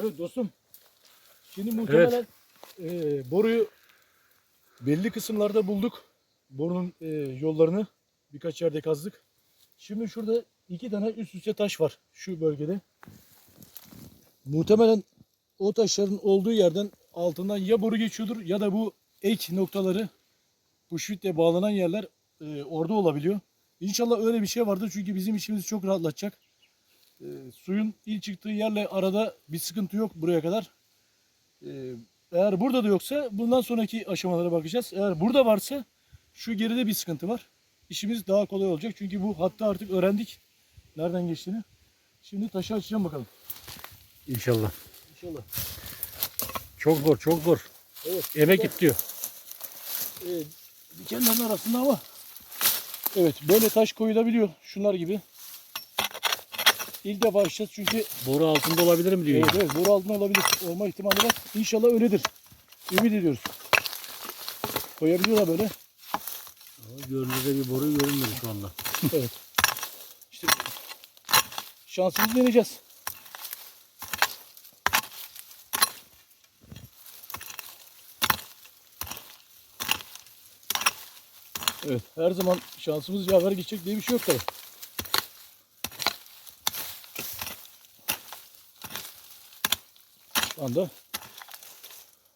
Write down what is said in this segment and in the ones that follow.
Evet dostum. Şimdi muhtemelen e, boruyu belli kısımlarda bulduk. Borunun e, yollarını birkaç yerde kazdık. Şimdi şurada iki tane üst üste taş var şu bölgede. Muhtemelen o taşların olduğu yerden altından ya boru geçiyordur ya da bu ek noktaları pushfitle bağlanan yerler e, orada olabiliyor. İnşallah öyle bir şey vardır çünkü bizim işimizi çok rahatlatacak. E, suyun ilk çıktığı yerle arada bir sıkıntı yok buraya kadar. E, eğer burada da yoksa bundan sonraki aşamalara bakacağız. Eğer burada varsa şu geride bir sıkıntı var. İşimiz daha kolay olacak çünkü bu hattı artık öğrendik. Nereden geçtiğini. Şimdi taşı açacağım bakalım. İnşallah. İnşallah. Çok zor, çok zor. Evet. Emek istiyor. e, dikenlerin arasında ama evet böyle taş koyulabiliyor şunlar gibi. İlk defa açacağız çünkü Boru altında olabilir mi diyor. evet, evet, boru altında olabilir. Olma ihtimali var. İnşallah öyledir. Ümit ediyoruz. Koyabiliyorlar böyle. Ama Görünürde bir boru görünmedi şu anda. Evet. İşte şansımızı deneyeceğiz. Evet, her zaman şansımız yaver gidecek diye bir şey yok tabii. Anda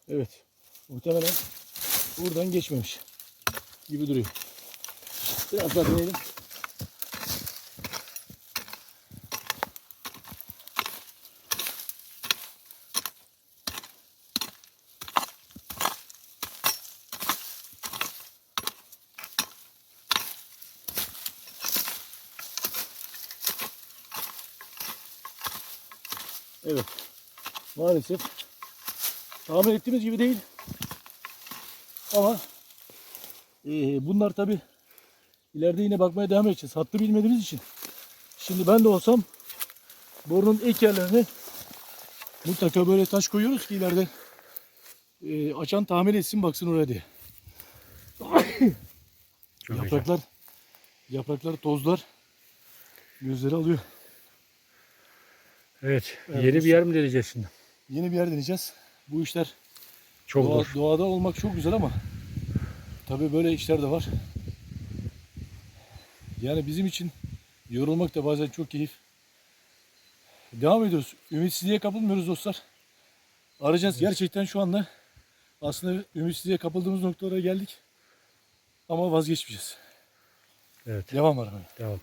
evet, muhtemelen buradan geçmemiş gibi duruyor. Biraz daha deneyelim. Evet. Maalesef tahmin ettiğimiz gibi değil. Ama eee, bunlar tabi ileride yine bakmaya devam edeceğiz. Hattı bilmediğimiz için. Şimdi ben de olsam borunun ilk yerlerine mutlaka böyle taş koyuyoruz ki ileride eee, açan tahmin etsin baksın oraya diye. Çok güzel. yapraklar yapraklar tozlar gözleri alıyor. Evet. Evet, Yeni bir yer mi deneyeceğiz şimdi? Yeni bir yer deneyeceğiz. Bu işler Çok Doğa- zor. doğada olmak çok güzel ama tabii böyle işler de var. Yani bizim için yorulmak da bazen çok keyif. Devam ediyoruz. Ümitsizliğe kapılmıyoruz dostlar. Arayacağız. Gerçekten şu anda aslında ümitsizliğe kapıldığımız noktalara geldik. Ama vazgeçmeyeceğiz. Evet. Devam aramaya. Devam.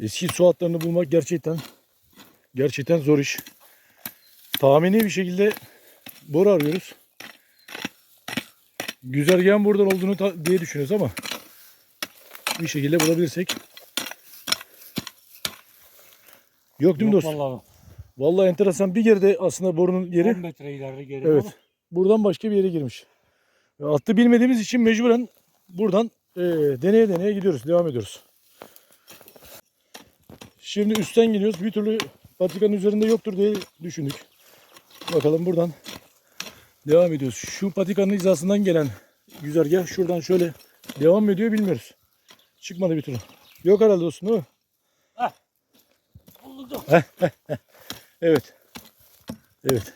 Eski su hatlarını bulmak gerçekten gerçekten zor iş. Tahmini bir şekilde boru arıyoruz. Güzergahın buradan olduğunu diye düşünüyoruz ama bir şekilde bulabilirsek. Yok değil mi dostum? Vallahi Vallahi enteresan bir geride aslında borunun yeri. 10 metre ileride geri Evet. ama Buradan başka bir yere girmiş. Ve Hattı bilmediğimiz için mecburen buradan eee, deneye deneye gidiyoruz. Devam ediyoruz. Şimdi üstten geliyoruz. Bir türlü patikanın üzerinde yoktur diye düşündük. Bakalım buradan devam ediyoruz. Şu patikanın hizasından gelen güzergah şuradan şöyle devam ediyor bilmiyoruz. Çıkmadı bir türlü. Yok herhalde dostum değil mi? buldum. Evet. Evet.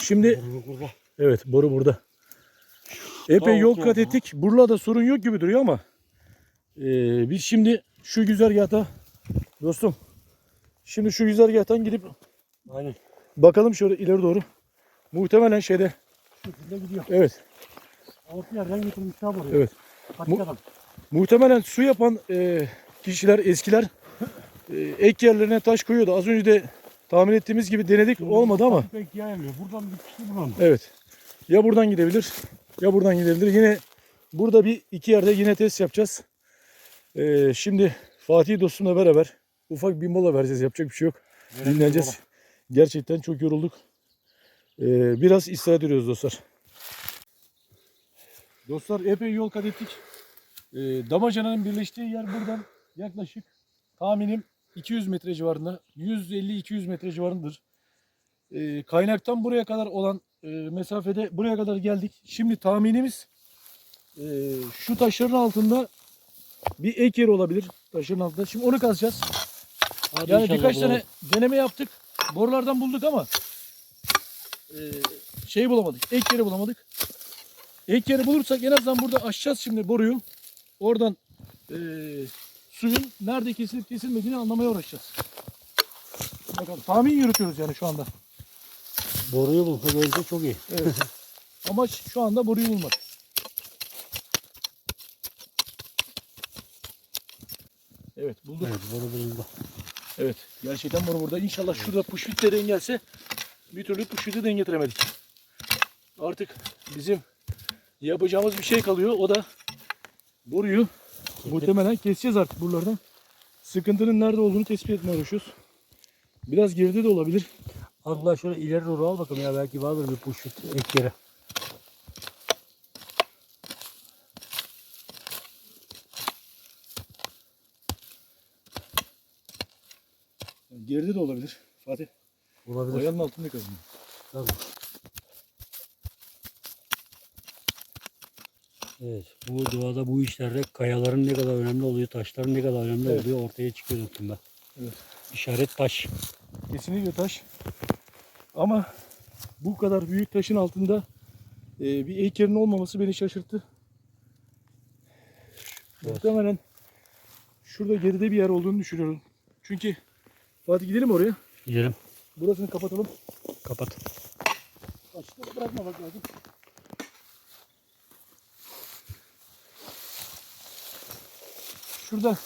Şimdi Boru burada. Evet boru burada. Epey yol kat ettik. Burada sorun yok gibi duruyor ama eee, biz şimdi şu güzergahta dostum şimdi şu güzergahtan gidip Aynen. bakalım şöyle ileri doğru. Muhtemelen şeyde şekilde gidiyor. evet Altı yerden getirmişler buraya. evet Patikadan. muhtemelen su yapan eee, kişiler eskiler eee, ek yerlerine taş koyuyordu. Az önce de tahmin ettiğimiz gibi denedik olmadı ama Patika ikiye ayrılıyor. Buradan gitmişti buradan. Evet. Ya buradan gidebilir ya buradan gidebilir. Yine burada bir iki yerde yine test yapacağız. Ee, şimdi Fatih dostumla beraber ufak bir mola vereceğiz. Yapacak bir şey yok. Verelim Dinleneceğiz. Gerçekten çok yorulduk. Ee, biraz istirahat ediyoruz dostlar. Dostlar epey yol kat ettik. Ee, Damacana'nın birleştiği yer buradan yaklaşık tahminim 200 metre civarında. 150-200 metre civarındadır. Ee, kaynaktan buraya kadar olan e, mesafede buraya kadar geldik. Şimdi tahminimiz e, şu taşların altında bir ek yer olabilir. Taşların altında. Şimdi onu kazacağız. Hadi Yani inşallah birkaç bulalım. tane deneme yaptık. Borulardan bulduk ama e, şey bulamadık. Ek yeri bulamadık. Ek yeri bulursak en azından burada açacağız şimdi boruyu. Oradan e, suyun nerede kesilip kesilmediğini anlamaya uğraşacağız. Bakalım tahmin yürütüyoruz yani şu anda. Boruyu bulsa böylece çok iyi. Evet. Amaç şu anda boruyu bulmak. Evet bulduk. Evet boru bulundu. Evet. Gerçekten boru burada. İnşallah şurada puşvit de dengelse bir türlü puşviti denk getiremedik. Artık bizim yapacağımız bir şey kalıyor. O da boruyu muhtemelen keseceğiz artık buralardan. Sıkıntının nerede olduğunu tespit etmeye uğraşıyoruz. Biraz geride de olabilir. Allah şöyle ileri doğru al bakalım ya belki vardır bir push ek yere. Geride de olabilir. Fatih. Olabilir. Ayağının altında kazınıyor. Tabii. Evet, bu doğada bu işlerde kayaların ne kadar önemli oluyor, taşların ne kadar önemli Evet. oluyor ortaya çıkıyor ben. Evet. İşaret taş. Kesinlikle taş. Ama bu kadar büyük taşın altında e, bir heykelin olmaması beni şaşırttı. Evet. Muhtemelen şurada geride bir yer olduğunu düşünüyorum. Çünkü Fatih gidelim oraya. Gidelim. Burasını kapatalım. Kapat. Açıkta bırakmamak lazım. Şurada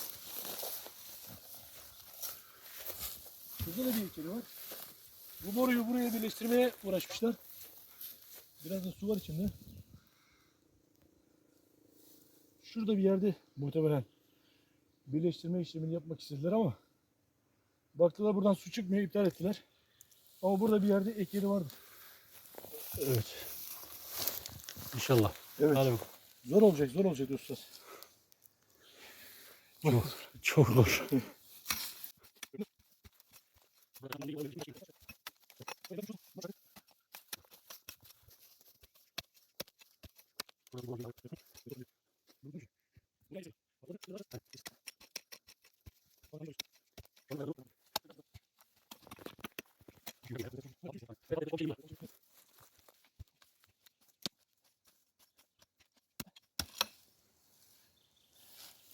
Şurada da bir heykeli var. Bu boruyu buraya birleştirmeye uğraşmışlar. Biraz da su var içinde. Şurada bir yerde muhtemelen birleştirme işlemini yapmak istediler ama baktılar buradan su çıkmıyor iptal ettiler. Ama burada bir yerde ek yeri vardı. Evet. İnşallah. Evet. Hadi bakalım. Zor olacak, zor olacak dostlar. Çok, çok zor.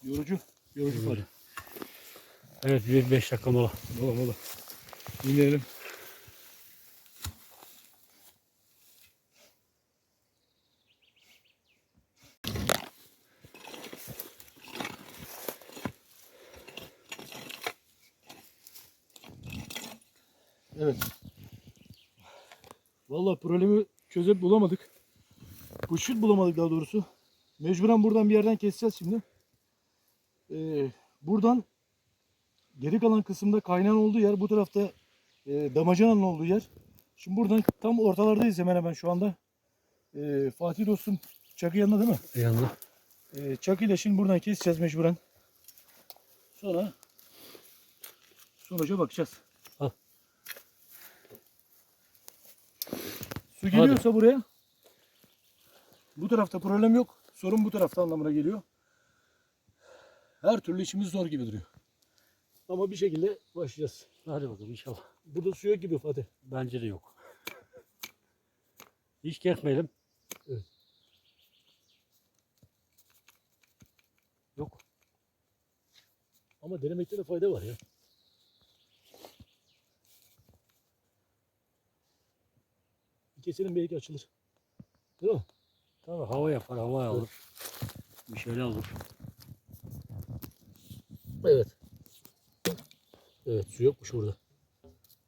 Yorucu, yorucu var. Evet bir 5 dakika mola. Mola mola. Dinleyelim. Evet. Vallahi problemi çözüp bulamadık. Bu şut bulamadık daha doğrusu. Mecburen buradan bir yerden keseceğiz şimdi. Ee, buradan Geri kalan kısımda kaynağın olduğu yer bu tarafta e, damacananın olduğu yer. Şimdi buradan tam ortalardayız hemen hemen şu anda. E, Fatih dostum çakı yanında değil mi? Yanında. E, çakıyla şimdi buradan keseceğiz mecburen. Sonra sonuca bakacağız. Al. Su geliyorsa buraya bu tarafta problem yok. Sorun bu tarafta anlamına geliyor. Her türlü işimiz zor gibi duruyor. Ama bir şekilde başlayacağız. Hadi bakalım inşallah. Burada su yok gibi Fatih. Bence de yok. Hiç kesmeyelim. Evet. Yok. Ama denemekte de fayda var ya. Keselim belki açılır. Değil mi? Tabii hava yapar, hava alır. Bir şeyler olur. Evet. Evet su yokmuş burada.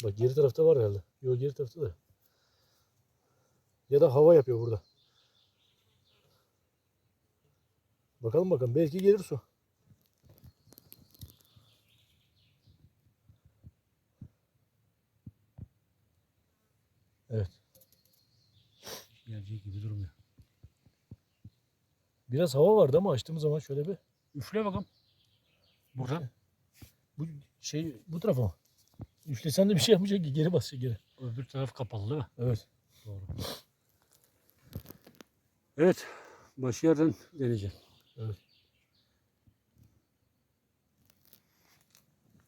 Bak geri tarafta var herhalde. Yok geri tarafta da. Ya da hava yapıyor burada. Bakalım bakalım belki gelir su. Evet. Gelecek gibi durmuyor. Biraz hava vardı ama açtığımız zaman şöyle bir Üfle bakalım. Buradan. bu şey bu tarafa mı? Üflesen de bir şey yapmayacak ki geri basacak geri. Öbür taraf kapalı değil mi? Evet. Doğru. Evet. Başı yerden deneyeceğim. Çok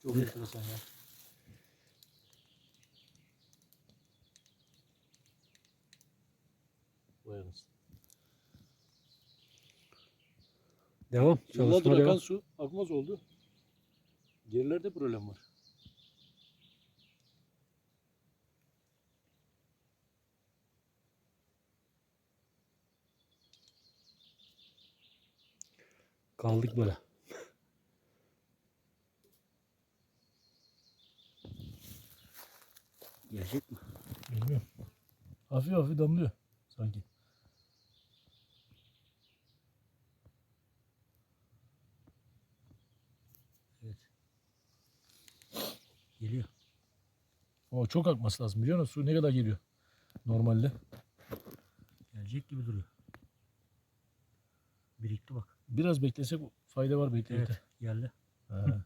Çok enteresan ya. Anasını. Devam. Yıllardır akan devam. su akmaz oldu. Gerilerde problem var. Kaldık böyle. Gelecek mi? Bilmiyorum. Hafif hafif damlıyor sanki. Evet. Geliyor. O çok akması lazım biliyor musun? Su ne kadar geliyor normalde. Gelecek gibi duruyor. Birikti bak. Biraz beklesek fayda var beklemekte. Evet. Geldi. Ha.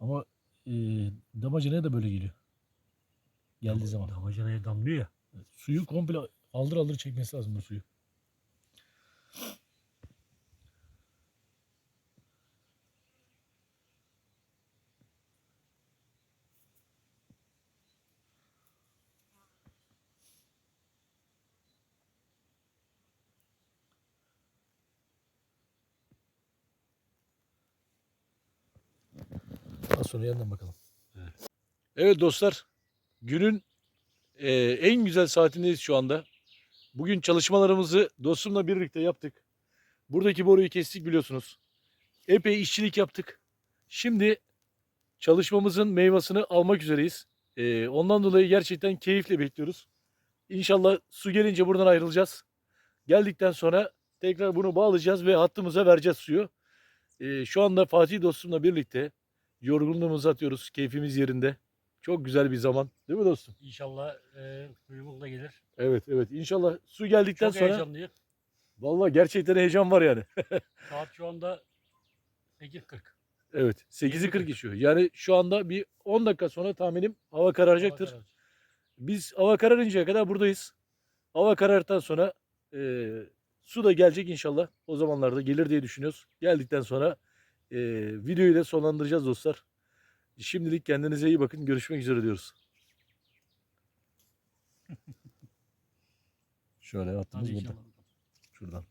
Ama e, damacanaya da böyle geliyor. Geldiği zaman. Damacanaya damlıyor ya. Suyu komple aldır aldır çekmesi lazım bu suyu. Az sonra yandan bakalım. Evet dostlar. Günün e, en güzel saatindeyiz şu anda. Bugün çalışmalarımızı dostumla birlikte yaptık. Buradaki boruyu kestik biliyorsunuz. Epey işçilik yaptık. Şimdi çalışmamızın meyvasını almak üzereyiz. E, ondan dolayı gerçekten keyifle bekliyoruz. İnşallah su gelince buradan ayrılacağız. Geldikten sonra tekrar bunu bağlayacağız ve hattımıza vereceğiz suyu. E, şu anda Fatih dostumla birlikte yorgunluğumuzu atıyoruz. Keyfimiz yerinde. Çok güzel bir zaman. Değil mi dostum? İnşallah e, suyumuz da gelir. Evet evet. İnşallah su geldikten Çok sonra heyecanlıyım. vallahi gerçekten heyecan var yani. Saat şu anda 8.40. Evet. 8'i 40 40 geçiyor. Yani şu anda bir 10 dakika sonra tahminim hava kararacaktır. Kararacak. Biz hava kararıncaya kadar buradayız. Hava karardıktan sonra e, su da gelecek inşallah. O zamanlarda gelir diye düşünüyoruz. Geldikten sonra e, videoyu da sonlandıracağız dostlar. Şimdilik kendinize iyi bakın. Görüşmek üzere diyoruz. Şöyle attığımız burada. Şuradan.